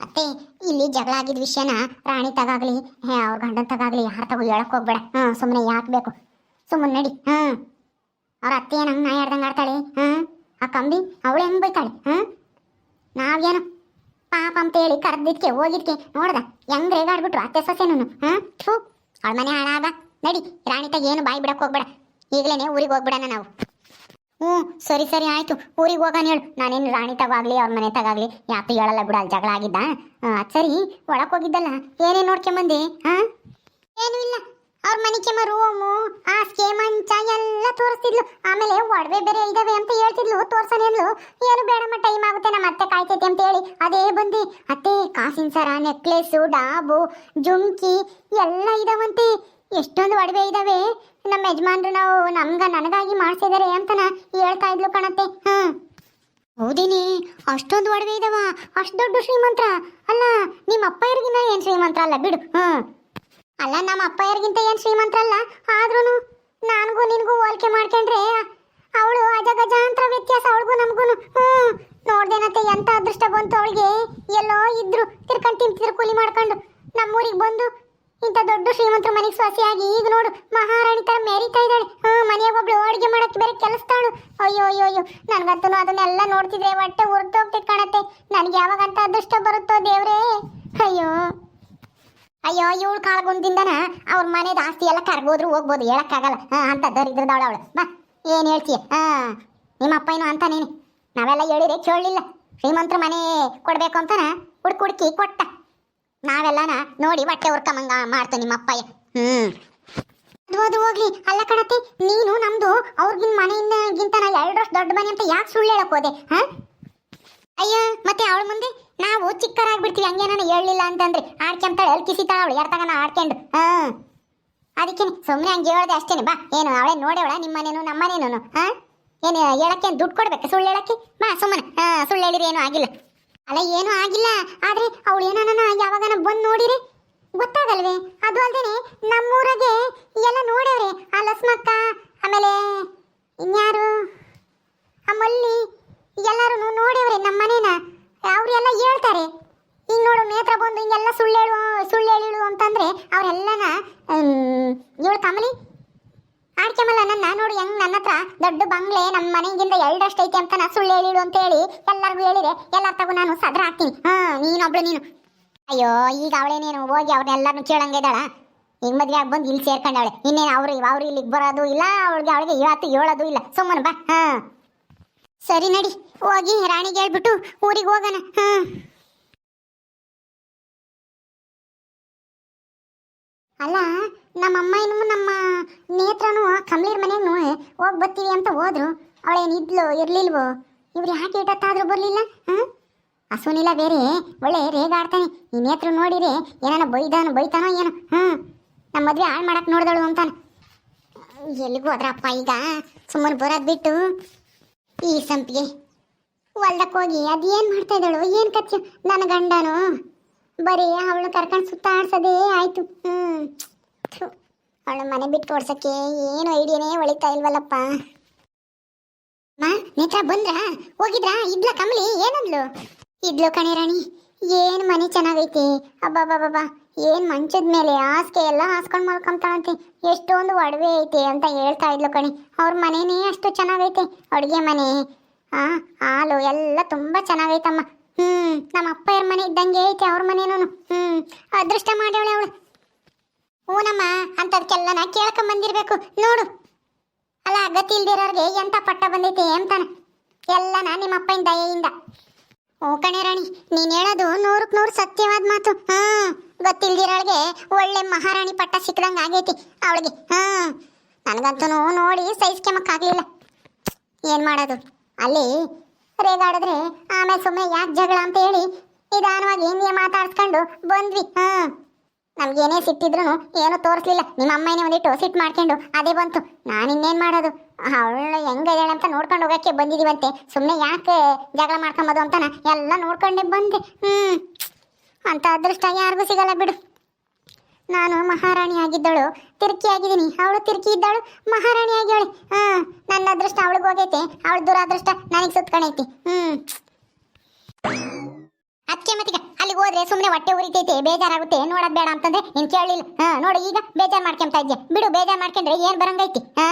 ಅತ್ತೆ, ಇಲ್ಲಿ ಜಗಳ ಆಗಿದ ವಿಷಯನ ರಾಣಿ ತಗಾಗ್ಲಿ, ಹೇ, ಅವ್ರ ಗಂಡನ್ ತಗಾಗ್ಲಿ ಯಾರ ತಗೋ ಹೇಳಕ್ ಹೋಗ್ಬೇಡ. ಹಾ ಸುಮ್ಮನೆ ಯಾಕೆ ಬೇಕು? ಸುಮ್ಮನೆ ನಡಿ ಹಾ ಅವ್ರ ಅತ್ತೆ ಏನು ಹಂಗೆ ನಾ ಹೇಳ್ದಂಗೆ ಆಡ್ತಾಳೆ ಹಾ ಆ ಕಂಬಿ, ಅವಳು ಹೆಂಗ್ ಬೈತಾಳೆ ಹಾ ನಾವೇನು ಪಾಪ ಅಂತ ಹೇಳಿ ಕರೆದಿದ್ಕೆ, ಹೋಗಿದ್ಕೆ, ನೋಡ್ದ? ಹೆಂಗ್ ರೇಗಾಡ್ಬಿಟ್ರು ಅತ್ತೆ ಸೊಸೆನೂ ಹಾ ಥೂ, ಅವಳ ಮನೆ ಹಾಳಾಗ. ನಡಿ, ರಾಣಿ ತಗ ಏನು ಬಾಯಿ ಬಿಡಕ್ ಹೋಗ್ಬೇಡ. ಈಗಲೇ ಊರಿಗೆ ಹೋಗ್ಬಿಡಣ ನಾವು. ಹ್ಞೂ ಸರಿ ಸರಿ ಆಯ್ತು. ಊರಿಗೆ ಹೋಗೋಣ ಹೇಳು. ನಾನೇನು ರಾಣಿ ತಗಾಗ್ಲಿ ಅವ್ರ ಮನೆ ತಗಾಗ್ಲಿ. ಯಾಕೆ ಹೇಳಲ್ಲ ಬಿಡು ಅಲ್ಲಿ ಜಗಳ ಆಗಿದ್ದ? ಆ, ಸರಿ ಒಳಕ್ಕೆ ಹೋಗಿದ್ದಲ್ಲ. ಏನೇನು ನೋಡ್ಕೊಂಬಂದೆ ಹಾಂ ಏನು ಇಲ್ಲ. ಅವ್ರ ಮನೆಗೆ ರೂಮು ಹಾಸಿಗೆ ಮಂಚ ಎಲ್ಲ ತೋರಿಸ್ತಿದ್ಲು. ಆಮೇಲೆ ಒಡವೆ ಬೇರೆ ಇದಾವೆ ಅಂತ ಹೇಳ್ತಿದ್ಲು ತೋರ್ಸನೆ ಅಂದ್ಲು. ಏನು ಬೇಡಮ್ಮ ಟೈಮ್ ಆಗುತ್ತೆ ನಮ್ಮ ಅತ್ತೆ ಕಾಯ್ತೈತೆ ಅಂತ ಹೇಳಿ. ಅದೇ ಬಂದಿ. ಅತ್ತೆ ಕಾಸಿನ ಸರ ನೆಕ್ಲೆಸ್ಸು ಡಾಬು ಜುಮ್ಕಿ ಎಲ್ಲ ಇದಾವಂತೆ. ಎಷ್ಟೊಂದು ಒಡವೆ ಇದಾವೆ. ನಮ್ಮ ಯಜಮಾನ್ರು ನಾವು ನಮ್ಗ ನನಗಾಗಿ ಮಾಡ್ಸಿದಾರೆ ಅಂತನ ಹೇಳ್ತಾ ಇದ್ಲು ಕಣತ್ತೆ. ಹಾ. ಹೌದಿನಿ, ಅಷ್ಟೊಂದು ಒಡವೆ ಇದಾವ. ಅಷ್ಟು ದೊಡ್ಡ ಶ್ರೀಮಂತ್ರ. ಅಲ್ಲ, ನಿಮ್ಮ ಅಪ್ಪಯ್ಯರಿಗಿನ್ನ ಏನ್ ಶ್ರೀಮಂತ್ರ ಅಲ್ಲ? ಬಿಡು. ಹ್ಮ್ ಅಲ್ಲ, ನಮ್ಮ ಅಪ್ಪಯ್ಯರಿಗಿಂತ ಏನ್ ಶ್ರೀಮಂತ್ರಲ್ಲ ಆದ್ರೂ ನನಗೂ ನಿನಗೂ ಹೋಲಿಕೆ ಮಾಡ್ಕೊಂಡ್ರೆ ಅವಳು ಅಜಗಜಾಂತರ ವ್ಯತ್ಯಾಸ ಅವಳಿಗೂ ನಮಗೂ ಹ್ಮ್. ನೋಡ್ದೇನತ್ತೆ, ಎಂತ ಅದೃಷ್ಟ ಬಂತು ಅವಳಿಗೆ? ಎಲ್ಲೋ ಇದ್ರು ತಿರ್ಕೊಂಡು ತಿಂತಿದ್ರು, ಕೂಲಿ ಮಾಡ್ಕೊಂಡು. ನಮ್ಮೂರಿಗೆ ಬಂದು ಇಂಥ ದೊಡ್ಡ ಶ್ರೀಮಂತರ ಮನೆಗೆ ಸೊಸೆಯಾಗಿ ಈಗ ನೋಡು, ಮಹಾರಾಣಿ ತರ ಮೆರಿತಾ ಇದ್ದಾಳೆ. ಹಾ, ಮನೆಯಾಗ ಒಬ್ಳು ಅಡುಗೆ ಮಾಡಕ್ಕೆ ಬೇರೆ ಕೆಲಸತಾಳು. ಅಯ್ಯೋ ಅಯ್ಯೋ ಅಯ್ಯೋ, ನನ್ಗಂತೂ ಅದನ್ನೆಲ್ಲ ನೋಡ್ತಿದ್ರೆ ಹೊಟ್ಟೆ ಉರ್ದೋಗ್ತಿದ್ ಕಾಣತ್ತೆ. ನನಗೆ ಯಾವಾಗಂತ ಅದೃಷ್ಟ ಬರುತ್ತೋ ದೇವ್ರೇ. ಅಯ್ಯೋ. ಅಯ್ಯೋ, ಇವಳು ಕಾಳಗುಂದಿಂದನ ಅವ್ರ ಮನೆ ಆಸ್ತಿ ಎಲ್ಲ ಕರ್ಗೋದ್ರು ಹೋಗ್ಬೋದು, ಹೇಳಕ್ಕಾಗಲ್ಲ. ಹಾ, ಅಂತ ದರಿದ್ರದವಳು ಅವಳು. ಬಾ, ಏನ್ ಹೇಳ್ತೀಯ? ಹಾ, ನಿಮ್ಮ ಅಪ್ಪ ಏನು ಅಂತ ನೀನು ನಾವೆಲ್ಲ ಹೇಳಿದ್ರೆ ಕೇಳಲಿಲ್ಲ. ಶ್ರೀಮಂತ್ರ ಮನೆ ಕೊಡ್ಬೇಕು ಅಂತನ? ಹುಡ್ಕ್ ಹುಡ್ಕಿ ಕೊಟ್ಟ. ನಾವೆಲ್ಲನ ನೋಡಿ ಬಟ್ಟೆ ಉರ್ಕಮಂಗ ಮಾಡ್ತ ನಿಮ್ಮ ಅಪ್ಪಯ್ಯ ಹ್ಮ್. ಅದು ಹೋಗ್ಲಿ. ಅಲ್ಲ ಕಣತೆ ನೀನು ನಮ್ದು ಅವ್ರಿಗಿನ್ ಮನೆಯಿಂದಗಿಂತ ನಾ ಎರಡರಷ್ಟು ದೊಡ್ಡ ಮನೆ ಅಂತ ಯಾಕೆ ಸುಳ್ಳು ಹೇಳಕ್ ಹೋದೆ, ಹಾ? ಅಯ್ಯ, ಮತ್ತೆ ಅವಳ ಮುಂದೆ? ನಾವು ಚಿಕ್ಕರಾಗ್ಬಿಡ್ತೀವಿ ಹಂಗೇನ ಹೇಳಲಿಲ್ಲ ಅಂತಂದ್ರೆ. ಆಡ್ಕೊಂತಾಳೆ ಅಳ್ ಕಿಸಿತಾಳ ಅವಳು ಎರ್ತಗನ ಆಡ್ಕೊಂಡು ಹಾ. ಅದಕ್ಕೆ ಸುಮ್ಮನೆ ಹಂಗೆ ಹೇಳ್ದೆ ಅಷ್ಟೇನೆ, ಬಾ. ಏನು, ಅವಳೇ ನೋಡೇವಳ ನಿಮ್ಮ ಮನೇನು ನಮ್ಮ ಮನೇನು ಹಾ? ಏನು, ಹೇಳಕ್ಕೆ ದುಡ್ಡು ಕೊಡ್ಬೇಕು, ಸುಳ್ಳು ಹೇಳಕ್ಕೆ? ಬಾ, ಸುಮ್ಮನೆ. ಹಾ, ಸುಳ್ಳು ಹೇಳಿದ್ರೆ ಏನು ಆಗಿಲ್ಲ. ಅಲ್ಲ ಏನೂ ಆಗಿಲ್ಲ. ಆದ್ರೆ ಅವಳು ಏನೋ ಯಾವಾಗನ ಬಂದು ನೋಡಿರಿ ಗೊತ್ತಾಗಲ್ವೇ? ಅದು ಅಲ್ದೇನೆ ನಮ್ಮೂರಾಗೆ ಎಲ್ಲ ನೋಡ್ಯವ್ರೆ ಆ ಲಸ್ಮಕ್ಕ ಆಮೇಲೆ ಇನ್ಯಾರು ಆ ಮಲ್ಲಿ ಎಲ್ಲರೂ ನೋಡ್ಯವ್ರೆ ನಮ್ಮ ಮನೇನ ಅವ್ರೆಲ್ಲ ಹೇಳ್ತಾರೆ ಹಿಂಗ್ ನೋಡು ನೇತ್ರ ಬಂದು ಹಿಂಗೆಲ್ಲ ಸುಳ್ಳು ಹೇಳು ಸುಳ್ಳು ಹೇಳಿಳು ಅಂತಂದ್ರೆ ಅವರೆಲ್ಲನ ಇವಳು ಕಮಲಿ ಆಡ್ಕೆಮಲ್ಲ ನನ್ನ ನೋಡಿ ಹೆಂಗ್ ದೊಡ್ಡ ಬಂಗ್ಲೆ ನಮ್ಮ ಮನೆಗಿಂದ ಎರಡಷ್ಟು ಐತೆ ಅಂತ ನಾ ಸುಳ್ಳು ಹೇಳಿಳು ಅಂತ ಹೇಳಿ ಎಲ್ಲರಿಗೂ ಹೇಳಿದೆ. ಎಲ್ಲರ ತಗೋ ನಾನು ಸದ್ರ ಹಾಕ್ತೀನಿ. ಹಾ ನೀನೊಬ್ಳು ನೀನು. ಅಯ್ಯೋ, ಈಗ ಅವಳೇ ನೀನು ಹೋಗಿ ಅವ್ರನ್ನೆಲ್ಲರನ್ನು ಕೇಳಂಗಿದ್ದಾಳ ಈಗ ಮದ್ವೆ ಆಗಿ ಬಂದು ಇಲ್ಲಿ ಸೇರ್ಕೊಂಡವಳೆ ಇನ್ನೇನು ಅವ್ರು ಅವ್ರು ಇಲ್ಲಿಗೆ ಬರೋದು ಇಲ್ಲ, ಅವಳಿಗೆ ಅವಳಿಗೆ ಇವತ್ತು ಹೇಳೋದು ಇಲ್ಲ. ಸುಮ್ಮನೆ ಬಾ. ಹಾ. ಸರಿ ನಡಿ, ಹೋಗಿ ರಾಣಿಗೆ ಹೇಳ್ಬಿಟ್ಟು ಊರಿಗೆ ಹೋಗೋಣ. ಹಾ. ಅಲ್ಲ, ನಮ್ಮ ಇನ್ನು ನಮ್ಮ ನೇತ್ರನು ಕಮಲೀರ್ ಮನೆಗೂ ಹೋಗಿ ಬರ್ತೀವಿ ಅಂತ ಹೋದ್ರು. ಅವಳೇನು ಇದ್ಲು, ಇರ್ಲಿಲ್ವೋ? ಇವ್ರು ಯಾಕೆ ಇಟ್ಟತ್ತಾದ್ರೂ ಬರಲಿಲ್ಲ, ಹಾಂ? ಹಸುನಿಲ್ಲ ಬೇರೆ, ಒಳ್ಳೆ ರೇಗಾಡ್ತಾನೆ ಈ ನೇತ್ರ ನೋಡಿರೆ ಏನಾನ ಬೈದಾನು, ಬೈತಾನೋ ಏನೋ, ಹಾಂ? ನಮ್ಮ ಮದುವೆ ಹಾಳು ಮಾಡಕ್ಕೆ ನೋಡ್ದಳು ಅಂತಾನೆ. ಎಲ್ಲಿಗೂ ಹೋದ್ರಪ್ಪ ಈಗ? ಸುಮ್ಮನೆ ಬರೋದು ಬಿಟ್ಟು. ಈ ಸಂಪಿಗೆ ಹೊಲ್ದಕ್ಕೆ ಹೋಗಿ ಅದೇನು ಮಾಡ್ತಾ ಇದ್ದಾಳು, ಏನು ಕಚ್ಚು ನನ್ನ ಗಂಡನು. ಬರೀ ಅವಳು ಕರ್ಕೊಂಡು ಸುತ್ತಾಡ್ಸೋದೇ ಆಯ್ತು. ಹ್ಞೂ ಅವಳು ಮನೆ ಬಿಟ್ಟು ಓಡ್ಸಕ್ಕೆ ಏನು ಐಡಿಯಾನೇ ಒಳಿತಾ ಇಲ್ವಲ್ಲಪ್ಪ. ಮಾ, ನೇತ್ರ, ಬಂದ್ರ? ಹೋಗಿದ್ರಾ? ಇದ್ಲ ಕಮಲಿ? ಏನಂದ್ಲು? ಇದ್ಲು ಕಣೆ ರಾಣಿ, ಏನು ಮನೆ ಚೆನ್ನಾಗೈತಿ? ಅಬ್ಬಬ್ಬಬ್ಬಾ ಏನು ಮಂಚದ ಮೇಲೆ ಹಾಸಿಗೆ ಎಲ್ಲ ಹಾಸ್ಕೊಂಡ್ ಮಲ್ಕೊಂತಾಳಂತೆ. ಎಷ್ಟೊಂದು ಒಡವೆ ಐತೆ ಅಂತ ಹೇಳ್ತಾ ಇದ್ಲು ಕಣಿ. ಅವ್ರ ಮನೆನೇ ಅಷ್ಟು ಚೆನ್ನಾಗೈತೆ. ಅಡುಗೆ ಮನೆ, ಆ, ಹಾಲು ಎಲ್ಲ ತುಂಬಾ ಚೆನ್ನಾಗೈತಮ್ಮ. ಹ್ಮ್, ನಮ್ಮ ಅಪ್ಪಯ್ಯರ ಮನೆ ಇದ್ದಂಗೆ ಐತೆ ಅವ್ರ ಮನೇನು ಹ್ಮ್, ಅದೃಷ್ಟ ಮಾಡ್ಯವಳೆ ಅವಳು. ಹೂನಮ್ಮ ನಾ ಕೇಳ್ಕೊಂಡ್ ಬಂದಿರ್ಬೇಕು. ನೋಡು. ಅಲ್ಲ ಗತಿ ಇಲ್ದಿರೋರ್ಗೆ ಎಂತ ಪಟ್ಟ ಬಂದೈತೆ ಅಂತಾನ. ಎಲ್ಲನ ನಿಮ್ಮ ಅಪ್ಪನ ದಯೆಯಿಂದ. ಓ ಕಣೆ ರಾಣಿ, ನೀನ್ ಹೇಳೋದು ನೂರಕ್ ನೂರು ಸತ್ಯವಾದ ಮಾತು. ಹ್ಮ್ ಗೊತ್ತಿಲ್ದಿರೋಳ್ಗೆ ಒಳ್ಳೆ ಮಹಾರಾಣಿ ಪಟ್ಟ ಸಿಕ್ಕದಂಗ ಆಗೈತಿ ಅವಳಿಗೆ. ಹ್ಮ್ ನನಗಂತೂ ನೋಡಿ ಸಹಿಸ್ಕೆಮಕ್ಕಾಗ್ಲಿಲ್ಲ ಏನ್ ಮಾಡೋದು? ಅಲ್ಲಿ ರೇಗಾಡಿದ್ರೆ ಆಮೇಲೆ ಸುಮ್ಮನೆ ಯಾಕೆ ಜಗಳ ಅಂತ ಹೇಳಿ ನಿಧಾನವಾಗಿ ಹಿಂದೆ ಮಾತಾಡ್ಸ್ಕೊಂಡು ಬಂದ್ವಿ. ಹ್ಮ್ ನಮ್ಗೇನೇ ಸಿಟ್ಟಿದ್ರು ಏನು ತೋರಿಸ್ಲಿಲ್ಲ. ನಿಮ್ಮ ಅಮ್ಮನೇ ಒಂದಿಟ್ಟು ಸಿಟ್ಟು ಮಾಡ್ಕೊಂಡು ಅದೇ ಬಂತು. ನಾನು ಇನ್ನೇನ್ ಮಾಡೋದು? ಅವಳು ಹೆಂಗಿದ್ದಾಳೆ ಅಂತ ನೋಡ್ಕೊಂಡು ಹೋಗಕ್ಕೆ ಬಂದಿದೀವಂತೆ. ಸುಮ್ಮನೆ ಯಾಕೆ ಜಗಳ ಮಾಡ್ಕೊಂಬೋದು ಅಂತಾನ ಎಲ್ಲ ನೋಡ್ಕೊಂಡೇ ಬಂದೆ. ಹ್ಮ್. ಅಂತ ಅದೃಷ್ಟ ಯಾರಿಗೂ ಸಿಗಲ್ಲ ಬಿಡು. ನಾನು ಮಹಾರಾಣಿ ಆಗಿದ್ದಳು. ತಿರ್ಕಿ ಆಗಿದ್ದೀನಿ ಅವಳು ತಿರ್ಕಿ ಇದ್ದಾಳು. ಮಹಾರಾಣಿ ಆಗ್ಯಾಳೆ ಹಾ ನನ್ನ ಅದೃಷ್ಟ ಅವಳಿಗೆ ಹೋಗೈತೆ. ಅವಳ ದುರಾದೃಷ್ಟ ನನಗೆ ಸುತ್ಕೊಂಡೈತಿ ಹ್ಮ್. ಅದಕ್ಕೆ ಮತ್ತೀಗ ಅಲ್ಲಿಗೆ ಹೋದೆ ಹೋದ್ರೆ ಸುಮ್ಮನೆ ಹೊಟ್ಟೆ ಉರಿತೈತೆ. ಬೇಜಾರಾಗುತ್ತೆ. ನೋಡೋದು ಬೇಡ ಅಂತಂದ್ರೆ ನೀನು ಕೇಳಲಿಲ್ಲ ಹಾ ನೋಡು ಈಗ ಬೇಜಾರ್ ಮಾಡ್ಕೊಂತ ಇದ್ದೆ ಬಿಡು, ಬೇಜಾರು ಮಾಡ್ಕೊಂಡ್ರೆ ಏನ್ ಬರಂಗೈತಿ? ಹಾ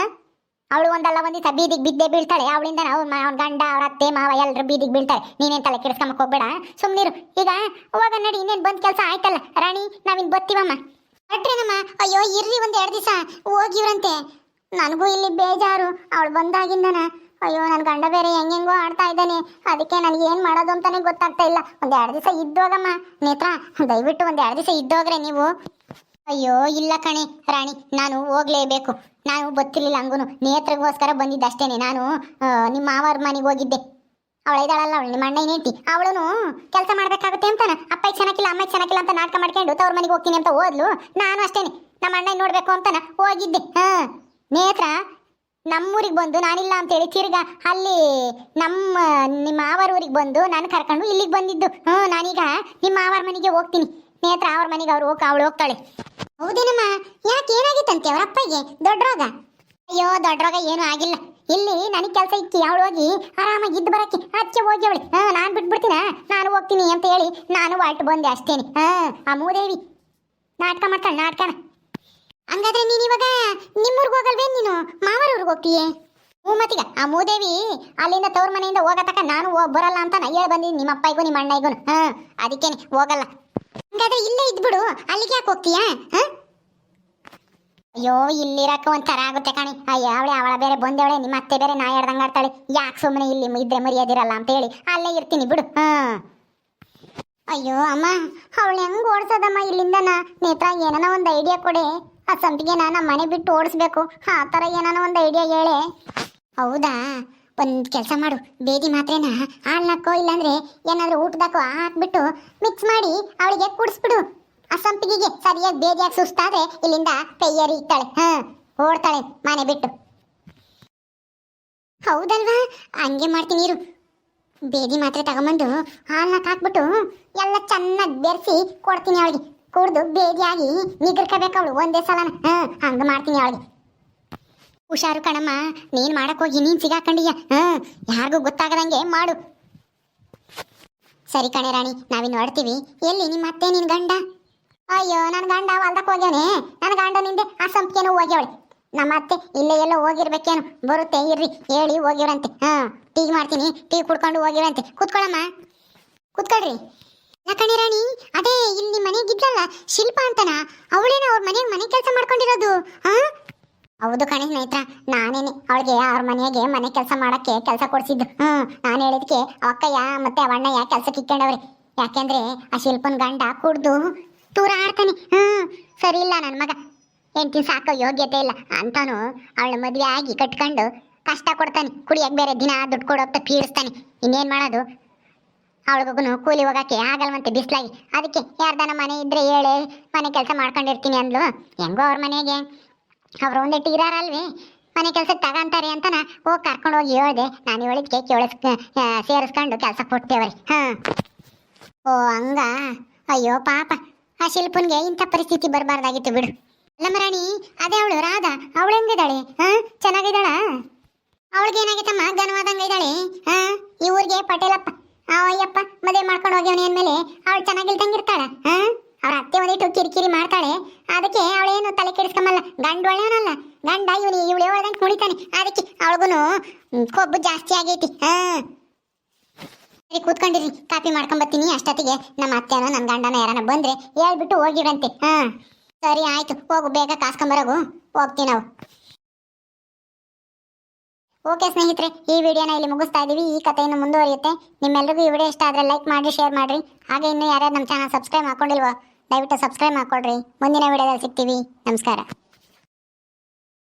ಅವಳು ಒಂದಲ್ಲ ಒಂದ್ ದಿವಸ ಬೀದಿಗೆ ಬಿದ್ದೆ ಬೀಳ್ತಾಳೆ. ಅವಳಿಂದ ಅವ್ರ ಅವ್ನ ಗಂಡ, ಅವ್ರ ಅತ್ತೆ, ಮಾವ ಎಲ್ಲರೂ ಬೀದಿಗೆ ಬೀಳ್ತಾಳೆ ನೀನೇನು ತಲೆ ಕೆಡಿಸ್ಕೊಂಬಕ್ ಹೋಗ್ಬೇಡ? ಸುಮ್ನಿರು. ಈಗ ಹೋಗ ನಡಿ, ಇನ್ನೇನ್ ಬಂದ್ ಕೆಲಸ ಆಯ್ತಲ್ಲ. ರಾಣಿ, ನಾವಿನ್ ಬತ್ತೀವಮ್ಮ ಹೊಟ್ರೇನಮ್ಮ ಅಯ್ಯೋ, ಇರ್ರಿ ಒಂದ್ ಎರಡ್ ದಿವಸ, ಹೋಗಿವ್ರಂತೆ. ನನಗೂ ಇಲ್ಲಿ ಬೇಜಾರು, ಅವಳು ಬಂದಾಗಿಂದನ. ಅಯ್ಯೋ ನನ್ನ ಗಂಡ ಬೇರೆ ಹೆಂಗೆಂಗೋ ಆಡ್ತಾ ಇದ್ದಾನೆ. ಅದಕ್ಕೆ ನನಗೆ ಏನು ಮಾಡೋದು ಅಂತಾನೆ ಗೊತ್ತಾಗ್ತಾ ಇಲ್ಲ. ಒಂದ್ ಎರಡು ದಿವಸ ಇದ್ದೋಗಮ್ಮ ನೇತ್ರ ದಯವಿಟ್ಟು ಒಂದ್ ಎರಡು ದಿವಸ ಇದ್ದೋಗ್ರೆ ನೀವು. ಅಯ್ಯೋ, ಇಲ್ಲ ಕಣೆ, ರಾಣಿ, ನಾನು ಹೋಗ್ಲೇಬೇಕು. ನಾನು ಗೊತ್ತಿರಲಿಲ್ಲ ಹಂಗೂ ನೇತ್ರಗೋಸ್ಕರ ಬಂದಿದ್ದಷ್ಟೇನೆ. ನಾನು ನಿಮ್ಮ ಮಾವರ ಮನೆಗೆ ಹೋಗಿದ್ದೆ. ಅವಳ ಇದ್ದಾಳಲ್ಲ, ಅವಳು ನಿಮ್ಮ ಅಣ್ಣ ಏನೇಂತಿ ಅವಳು ಕೆಲಸ ಮಾಡ್ಬೇಕಾಗುತ್ತೆ ಅಂತಾನೆ. ಅಪ್ಪ ಚೆನ್ನಾಗಿಲ್ಲ ಅಮ್ಮ ಚೆನ್ನಾಗಿಲ್ಲ ಅಂತ ನಾಟಕ ಮಾಡ್ಕೊಂಡು ತವ್ರ ಮನೆಗೆ ಹೋಗ್ತೀನಿ ಅಂತ ಹೋದ್ಲು ನಾನು ಅಷ್ಟೇನೆ. ನಮ್ಮ ಅಣ್ಣ ನೋಡಬೇಕು ಅಂತಾನೆ ಹೋಗಿದ್ದೆ. ಹಾ. ನೇತ್ರ ನಮ್ಮೂರಿಗೆ ಬಂದು ನಾನಿಲ್ಲ ಅಂತೇಳಿ ತಿರ್ಗಾ ಅಲ್ಲಿ ನಮ್ಮ, ನಿಮ್ಮ ಮಾವರ ಊರಿಗೆ ಬಂದು ನಾನು ಕರ್ಕೊಂಡು ಇಲ್ಲಿಗೆ ಬಂದಿದ್ದು. ಹ್ಞೂ, ನಾನೀಗ ನಿಮ್ಮ ಮಾವರ ಮನೆಗೆ ಹೋಗ್ತೀನಿ. ನೇತ್ರ ಅವ್ರ ಮನೆಗೆ ಅವ್ರು ಹೋಗಿ, ಅವಳು ಹೋಗ್ತಾಳೆ. ಹೌದೇನಮ್ಮ? ಯಾಕೆ ಏನಾಗಿತ್ತಂತೆ ಅವ್ರ ಅಪ್ಪಗೆ ದೊಡ್ಡ ರೋಗ? ಅಯ್ಯೋ, ದೊಡ್ಡ ರೋಗ ಏನೂ ಆಗಿಲ್ಲ. ಇಲ್ಲಿ ನನಗೆ ಕೆಲಸ ಇಕ್ಕಿ, ಅವಳು ಹೋಗಿ ಆರಾಮಾಗಿ ಇದ್ದು ಬರಕ್ಕೆ. ಅದಕ್ಕೆ ಹೋಗಿ ಅವಳು ಹಾ, ನಾನು ಬಿಟ್ಬಿಡ್ತೀನ? ನಾನು ಹೋಗ್ತೀನಿ ಅಂತ ಹೇಳಿ ನಾನು ಹೊರಟು ಬಂದೆ ಅಷ್ಟೇನೆ. ಹಾ, ಆ ಮೂದೇವಿ. ನಾಟಕ ಮಾಡ್ತಾಳೆ ನಾಟಕನ ಹಂಗಾದ್ರೆ ನೀನು ಇವಾಗ ನಿಮ್ಮೂರ್ಗೆ ಹೋಗಲ್ವೇ ನೀನು? ಮಾವರ ಊರಿಗೆ ಹೋಗ್ತೀಯೇ? ಹ್ಞೂ, ಮತ್ತೀಗ, ಆ ಮೂದೇವಿ ಅಲ್ಲಿಂದ ತವ್ರ ಮನೆಯಿಂದ ಹೋಗತಕ್ಕ ನಾನು ಬರಲ್ಲ ಅಂತ ನಾ ಹೇಳಿ ಬಂದಿದ್ದೀನಿ ನಿಮ್ಮ ಅಪ್ಪಗೂ ನಿಮ್ಮ ಅಣ್ಣಗೂ ಹಾ, ಅದಕ್ಕೇನೆ, ಹೋಗಲ್ಲ. ಹಂಗಾದ್ರೆ ಇಲ್ಲೇ ಇದ್ಬಿಡು. ಅಲ್ಲಿಗೆ ಯಾಕೆ ಹೋಗ್ತೀಯಾ? ಹಾ? ಅಯ್ಯೋ, ಇಲ್ಲಿರಕ್ಕ ಒಂಥರ ಆಗುತ್ತೆ ಕಣಿ. ಅಯ್ಯ, ಅವಳೆ, ಅವಳ ಬೇರೆ ಬಂದವಳೆ, ನಿಮ್ಮ ಅತ್ತೆ ಬೇರೆ ನಾ ಹೇಳ್ದಂಗೆ ಆಡ್ತಾಳೆ. ಯಾಕೆ ಸುಮ್ಮನೆ ಇಲ್ಲಿ ಇದ್ರೆ ಮರ್ಯಾದಿರಲ್ಲ ಅಂತ ಹೇಳಿ. ಅಲ್ಲೇ ಇರ್ತೀನಿ ಬಿಡು. ಹಾ. ಅಯ್ಯೋ, ಅಮ್ಮ, ಅವಳು ಹೆಂಗ್ ಓಡಿಸೋದಮ್ಮ ಇಲ್ಲಿಂದನ ನೇತ್ರ, ಏನಾನ ಒಂದು ಐಡಿಯಾ ಕೊಡೆ. ಆ ಸಂಪಿಗೆ ನಾನು ಮನೆ ಬಿಟ್ಟು ಓಡಿಸ್ಬೇಕು. ಆ ಥರ ಏನಾನ ಒಂದು ಐಡಿಯಾ ಹೇಳೆ. ಹೌದಾ? ಒಂದು ಕೆಲಸ ಮಾಡು. ಬೇದಿ ಮಾತ್ರೇನ ಹಾಲ್ನಾಕೋ ಇಲ್ಲಾಂದ್ರೆ ಏನಾದ್ರೂ ಊಟದಾಕೋ ಹಾಕ್ಬಿಟ್ಟು ಮಿಕ್ಸ್ ಮಾಡಿ ಅವಳಿಗೆ ಕುಡಿಸ್ಬಿಡು. ಆ ಸರಿಯಾಗಿ ಬೇಜಾಗಿ ಸುಸ್ತಾದ್ರೆ ಇಲ್ಲಿಂದ ಕೈಯರಿ ಇತ್ತಾಳೆ. ಹಾ, ಓಡ್ತಾಳೆ ಮನೆ ಬಿಟ್ಟು. ಹೌದಲ್ವಾ? ಹಂಗೆ ಮಾಡ್ತೀನಿ ಇರು. ಬೇದಿ ಮಾತ್ರೆ ತಗೊಂಬಂದು ಹಾಲ್ನಾಗ ಹಾಕ್ಬಿಟ್ಟು ಎಲ್ಲ ಚೆನ್ನಾಗಿ ಬೆರೆಸಿ ಕೊಡ್ತೀನಿ ಅವಳಿಗೆ. ಕುಡ್ದು ಬೇದಿಯಾಗಿ ನಿಗರ್ಕೋಬೇಕು ಅವಳು ಒಂದೇ ಸಲನ. ಹಾ, ಹಂಗೆ ಮಾಡ್ತೀನಿ ಅವಳಿಗೆ. ಹುಷಾರು ಕಣಮ್ಮ, ನೀನು ಮಾಡೋಕ್ಕೋಗಿ ಹೋಗಿ ನೀನ್ ಸಿಗಾಕೊಂಡಿಯ? ಹಾ, ಯಾರಿಗೂ ಗೊತ್ತಾಗದಂಗೆ ಮಾಡು. ಸರಿ ಕಣೆ ರಾಣಿ, ನಾವಿನ್ನು ಹೊಡ್ತೀವಿ ಎಲ್ಲಿ ನಿಮ್ಮ ಅತ್ತೆ, ನಿನ್ ಗಂಡ? ಅಯ್ಯೋ ನನ್ನ ಗಂಡ ಹೊಲ್ದಕ್ಕೆ ಹೋಗ್ಯಾನೆ. ನನ್ನ ಗಂಡ ನಿಂದೆ ಆ ಸಂಪಿಗೆನೂ ಹೋಗ್ಯವಳೆ. ನಮ್ಮ ಅತ್ತೆ ಇಲ್ಲೇ ಎಲ್ಲೋ ಹೋಗಿರ್ಬೇಕೇನು. ಬರುತ್ತೆ, ಇರ್ರಿ, ಹೇಳಿ ಹೋಗಿವ್ರಂತೆ ಹಾ, ಟೀ ಮಾಡ್ತೀನಿ, ಟೀ ಕುಡ್ಕೊಂಡು ಹೋಗಿವ್ರಂತೆ ಕುತ್ಕೊಳ್ಳಮ್ಮ. ಕುತ್ಕೊಳ್ರಿ. ಯಾಕಣಿ ರಾಣಿ, ಅದೇ ಇಲ್ಲಿ ಮನೆಗಿದ್ಲಲ್ಲ ಶಿಲ್ಪ ಅಂತನ? ಅವಳೇನ ಅವ್ರ ಮನೆಗೆ ಮನೆ ಕೆಲಸ ಮಾಡ್ಕೊಂಡಿರೋದು ಹಾಂ ಹೌದು ಕಣೆ ಸ್ನೇಹಿತರ, ನಾನೇನೆ ಅವಳಿಗೆ ಅವ್ರ ಮನೆಗೆ ಮನೆ ಕೆಲಸ ಮಾಡಕ್ಕೆ ಕೆಲಸ ಕೊಡ್ಸಿದ್ದು. ಹ್ಞೂ ನಾನು ಹೇಳಿದ್ಕೆ ಅಕ್ಕಯ್ಯ ಮತ್ತೆ ಅವಣ್ಣಯ್ಯ ಕೆಲಸಕ್ಕೆ ಇಕ್ಕೊಂಡವ್ರಿ. ಯಾಕೆಂದ್ರೆ ಆ ಶಿಲ್ಪನ ಗಂಡ ಕುಡ್ದು ತೂರ ಆಡ್ತಾನೆ. ಹ್ಮ್, ಸರಿ ಇಲ್ಲ ನನ್ನ ಮಗ. ಹೆಂಡತಿ ಸಾಕೋ ಯೋಗ್ಯತೆ ಇಲ್ಲ ಅಂತಾನು ಅವಳ ಮದುವೆ ಆಗಿ ಕಟ್ಕೊಂಡು ಕಷ್ಟ ಕೊಡ್ತಾನೆ. ಕುಡಿಯಕ್ಕೆ ಬೇರೆ ದಿನ ದುಡ್ಡು ಕೊಡೋಗ್ತಾ ಪೀಡಿಸ್ತಾನೆ. ಇನ್ನೇನ್ ಮಾಡೋದು? ಅವಳಿಗೂ ಕೂಲಿ ಹೋಗಕ್ಕೆ ಆಗಲ್ವಂತೆ ಬಿಸ್ಲಾಗಿ. ಅದಕ್ಕೆ ಯಾರ್ದಾನ ಮನೆ ಇದ್ರೆ ಹೇಳಿ ಮನೆ ಕೆಲಸ ಮಾಡ್ಕೊಂಡಿರ್ತೀನಿ ಅಂದ್ಲು. ಹೆಂಗೋ ಅವ್ರ ಮನೆಗೆ. ಅವ್ರು ಒಂದಿಟ್ಟು ಇರಾರಲ್ವೇ? ಮನೆ ಕೆಲಸಕ್ಕೆ ತಗೊಂತಾರೆ ಅಂತ ನಾ ಹೋಗಿ ಕರ್ಕೊಂಡು ಹೋಗಿ ಹೇಳಿದೆ. ನಾನು ಹೇಳಿದ್ಕೆ ಕೇಳಿಸ್ ಸೇರಿಸ್ಕೊಂಡು ಕೆಲಸ ಕೊಡ್ತೇವ್ರಿ ಹಾ ಓ, ಹಂಗ? ಅಯ್ಯೋ, ಪಾಪ. ಆ ಶಿಲ್ಪನ್ಗೆ ಇಂಥ ಪರಿಸ್ಥಿತಿ ಬರಬಾರ್ದಾಗಿತ್ತು ಬಿಡು. ಅಲ್ಲ ಮರಾಣಿ ಅದೇ ಅವಳು, ರಾಧಾ, ಅವಳು ಹೆಂಗಿದ್ದಾಳೆ? ಹಾ ಚೆನ್ನಾಗಿದ್ದಾಳ? ಅವಳಿಗೆ ಏನಾಗಿತ್ತಮ್ಮ ಘನವಾದಂಗ ಇದ್ದಾಳೆ? ಹಾ ಈ ಊರಿಗೆ ಪಟೇಲಪ್ಪ. ಅಯ್ಯಪ್ಪ, ಮದುವೆ ಮಾಡ್ಕೊಂಡು ಹೋಗ್ಯವನಿ ಅಂದಮೇಲೆ ಅವಳು ಚೆನ್ನಾಗಿಲ್ದಂಗಿರ್ತಾಳ ಹಾ ಅವ್ರ ಅತ್ತೆ ಒಂದಿಟ್ಟು ಕಿರಿಕಿರಿ ಮಾಡ್ತಾಳೆ. ಅದಕ್ಕೆ ಅವಳೇನು ತಲೆ ಕೆಡಿಸ್ಕೊಂಬಲ್ಲ? ಗಂಡ ಒಳ್ಳೆಯವನಲ್ಲ. ಗಂಡ, ಇವನು ಇವಳು ಒಳ್ಳೆ ಕುಣಿತಾನೆ. ಅದಕ್ಕೆ ಅವಳಿಗೂ ಕೊಬ್ಬು ಜಾಸ್ತಿ ಆಗೈತಿ. ಹಾ ಸರಿ ಕೂತ್ಕೊಂಡಿರಿ ಕಾಪಿ ಮಾಡ್ಕೊಂಬತ್ತೀನಿ. ಅಷ್ಟೊತ್ತಿಗೆ ನಮ್ಮ ಅತ್ತೆನೋ ನನ್ನ ಗಂಡನ ಯಾರನ್ನ ಬಂದ್ರೆ ಹೇಳ್ಬಿಟ್ಟು ಹೋಗಿರಂತೆ. ಹಾ, ಸರಿ ಆಯ್ತು, ಹೋಗು, ಬೇಗ ಕಾಸ್ಕೊಂಬರೋಗು ಹೋಗ್ತೀವಿ ನಾವು. ಓಕೆ ಸ್ನೇಹಿತರೆ, ಈ ವಿಡಿಯೋನ ಇಲ್ಲಿ ಮುಗಿಸ್ತಾ ಇದೀವಿ. ಈ ಕಥೆಯನ್ನು ಮುಂದುವರಿಯುತ್ತೆ. ನಿಮ್ಮೆಲ್ಲರಿಗೂ ಈ ವಿಡಿಯೋ ಇಷ್ಟ ಆದರೆ ಲೈಕ್ ಮಾಡಿ ಶೇರ್ ಮಾಡಿರಿ. ಹಾಗೆ ಇನ್ನೂ ಯಾರ್ಯಾರು ನಮ್ಮ ಚಾನಲ್ ಸಬ್ಸ್ಕ್ರೈಬ್ ಮಾಡ್ಕೊಂಡಿಲ್ವೋ, ದಯವಿಟ್ಟು ಸಬ್ಸ್ಕ್ರೈಬ್ ಮಾಡ್ಕೊಳ್ರಿ. ಮುಂದಿನ ವಿಡಿಯೋದಲ್ಲಿ ಸಿಗ್ತೀವಿ. ನಮಸ್ಕಾರ.